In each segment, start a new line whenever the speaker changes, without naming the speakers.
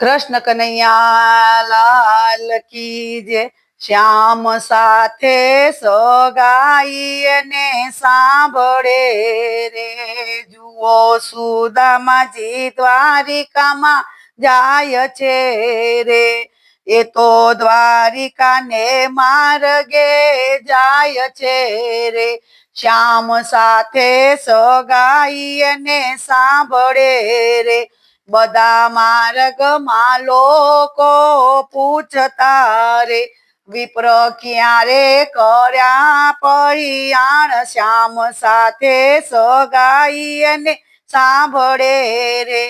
કૃષ્ણ કનૈયા લાલ કી જે શ્યામ સાથે સગાઈ ને સાંભળે રે. જુઓ સુદામાજી દ્વારિકામાં જાય છે રે. એ તો દ્વારિકા ને માર્ગે જાય છે રે. શ્યામ સાથે સગાઈ ને સાંભળે રે. બધા માર્ગમાં લોકો પૂછતા રે, વિપ્ર ક્યારે કર્યા પરિયાણ શ્યામ સાથે સગાઈ અને સાંભળે રે.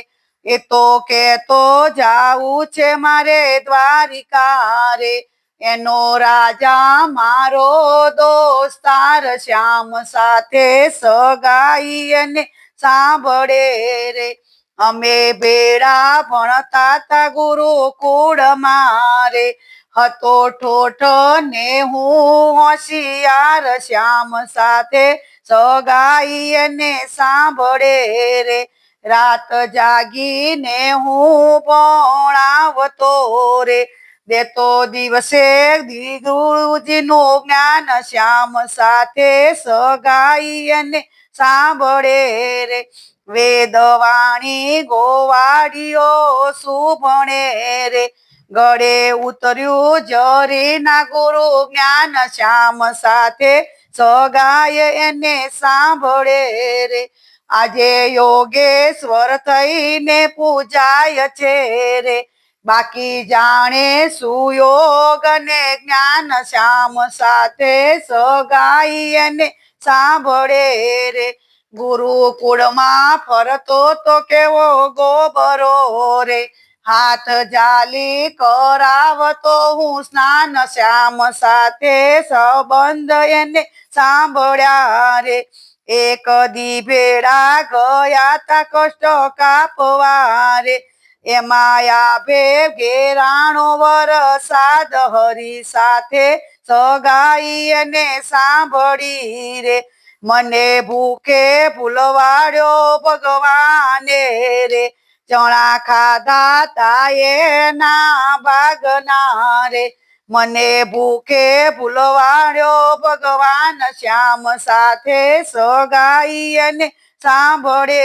એ તો કેતો જાવું છે મારે દ્વારિકા રે. એનો રાજા મારો દોસ્તાર, શ્યામ સાથે સગાઈ અને સાંભળે રે. અમે બેડા ભણતા તા ગુરુ કુળ મારે. હતો ઠોઠ ને હું હોશિયાર શ્યામ સાથે સગાઈ ને સાંભળે રે. રાત જાગીને હું ભણાવતો રે. દેતો દિવસે દીદુજીનું જ્ઞાન શ્યામ સાથે સગાઈ ને સાંભળે રે. વેદવાણી ગોવાડીઓ સુભણે રે. ગળે ઉતર્યું જરી ના ગુરુ જ્ઞાન શ્યામ સાથે સગાય એને સાંભળે રે. આજે યોગેશ્વર થઈને પૂજાય છે રે. બાકી જાણે સુયોગ ને જ્ઞાન શ્યામ સાથે સગાઈ એને સાંભળે રે. ગુરુકુળમાં ફરતો તો કેવો ગોબરો રે? હાથ જાલી કરાવતો હું સ્નાન શ્યામ સાથે સંબંધ એને સાંભળ્યા રે. એક દી ભેડા ગયા તા કષ્ટ કાપવા રે. એમાં આભે ઘેરાણો વરસાદ હરી સાથે સગાઈ એને સાંભળી રે. મને ભૂખે ભૂલવાડ્યો ભગવાને રે. ચણા ખાધા તાએ ના ભાગના રે. મને ભૂખે ભૂલવાડ્યો ભગવાન શ્યામ સાથે સગાઈ અને સાંભળે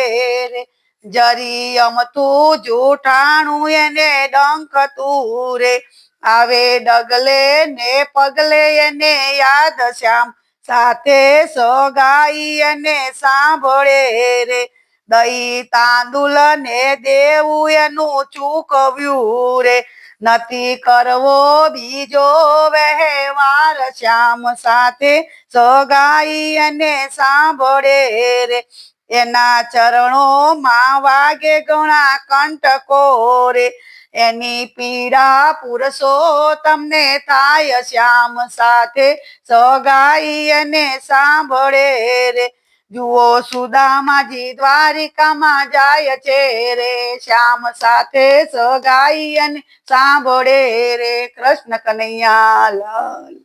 રે. જરી અમતું જૂઠાણું એને ડંક તું રે. આવે ડગલે ને પગલે એને યાદ શ્યામ સાથે સગાઈ અને સાંભળે રે. દહીં તાંદુલ ને દેવું એનું ચૂકવ્યું રે. નથી કરવો બીજો વહેવાર શ્યામ સાથે સગાઈ અને સાંભળે રે. એના ચરણોમાં વાગે ઘણા કંટકો રે. એની પીડા પુરસો તમને થાય શ્યામ સાથે સગાઈ અને સાંભળે રે. જુઓ સુદામાજી દ્વારિકામાં જાય છે રે. શ્યામ સાથે સગાઈ અને સાંભળે રે. કૃષ્ણ કનૈયા લાલ.